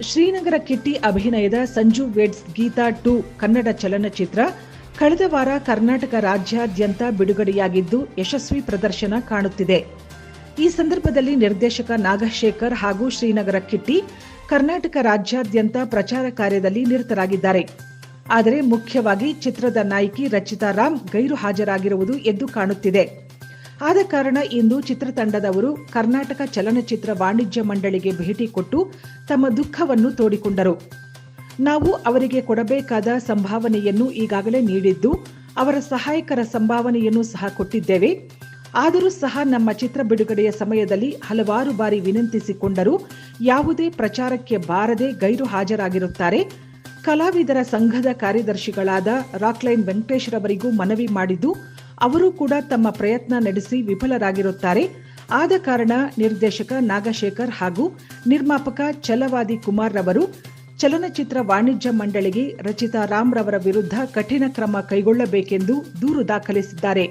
ಶ್ರೀನಗರ ಕಿಟ್ಟಿ ಅಭಿನಯದ Sanju weds Geetha two Kannada ಚಲನಚಿತ್ರ. ಕಳೆದ ವಾರ ಕರ್ನಾಟಕ ರಾಜ್ಯಾದ್ಯಂತ ಬಿಡುಗಡೆಯಾಗಿದ್ದು ಯಶಸ್ವಿ ಪ್ರದರ್ಶನ ಕಾಣುತ್ತಿದೆ. ಈ ಸಂದರ್ಭದಲ್ಲಿ ನಿರ್ದೇಶಕ ನಾಗಶೇಖರ್ ಹಾಗೂ ಶ್ರೀನಗರ ಕಿಟ್ಟಿ ಕರ್ನಾಟಕ ರಾಜ್ಯಾದ್ಯಂತ ಪ್ರಚಾರ ಕಾರ್ಯದಲ್ಲಿ ನಿರತರಾಗಿದ್ದಾರೆ. ಆದರೆ ಮುಖ್ಯವಾಗಿ ಚಿತ್ರದ ನಾಯಕಿ ರಚಿತಾ ರಾಮ್ ಗೈರು ಹಾಜರಾಗಿರುವುದು ಎದ್ದು ಕಾಣುತ್ತಿದೆ. ಆದ ಕಾರಣ ಇಂದು ಚಿತ್ರತಂಡದವರು ಕರ್ನಾಟಕ ಚಲನಚಿತ್ರ ವಾಣಿಜ್ಯ ಮಂಡಳಿಗೆ ಭೇಟಿ ಕೊಟ್ಟು ತಮ್ಮ ದುಃಖವನ್ನು ತೋಡಿಕೊಂಡರು. ನಾವು ಅವರಿಗೆ ಕೊಡಬೇಕಾದ ಸಂಭಾವನೆಯನ್ನು ಈಗಾಗಲೇ ನೀಡಿದ್ದು, ಅವರ ಸಹಾಯಕರ ಸಂಭಾವನೆಯನ್ನು ಸಹ ಕೊಟ್ಟಿದ್ದೇವೆ. ಆದರೂ ಸಹ ನಮ್ಮ ಚಿತ್ರ ಬಿಡುಗಡೆಯ ಸಮಯದಲ್ಲಿ ಹಲವಾರು ಬಾರಿ ವಿನಂತಿಸಿಕೊಂಡರೂ, ಯಾವುದೇ ಪ್ರಚಾರಕ್ಕೆ ಬಾರದೆ ಗೈರು ಹಾಜರಾಗಿರುತ್ತಾರೆ. ಕಲಾವಿದರ ಸಂಘದ ಕಾರ್ಯದರ್ಶಿಗಳಾದ ರಾಕ್ಲೈನ್ ವೆಂಕಟೇಶ್ ರವರಿಗೂ ಮನವಿ ಮಾಡಿದ್ದು ಅವರು ಕೂಡ ತಮ್ಮ ಪ್ರಯತ್ನ ನಡೆಸಿ ವಿಫಲರಾಗಿರುತ್ತಾರೆ. ಆದ ಕಾರಣ ನಿರ್ದೇಶಕ ನಾಗಶೇಖರ್ ಹಾಗೂ ನಿರ್ಮಾಪಕ ಛಲವಾದಿ ಕುಮಾರ್ ರವರು ಚಲನಚಿತ್ರ ವಾಣಿಜ್ಯ ಮಂಡಳಿಗೆ ರಚಿತಾ ರಾಮ್ ರವರ ವಿರುದ್ಧ ಕಠಿಣ ಕ್ರಮ ಕೈಗೊಳ್ಳಬೇಕೆಂದು ದೂರು ದಾಖಲಿಸಿದ್ದಾರೆ.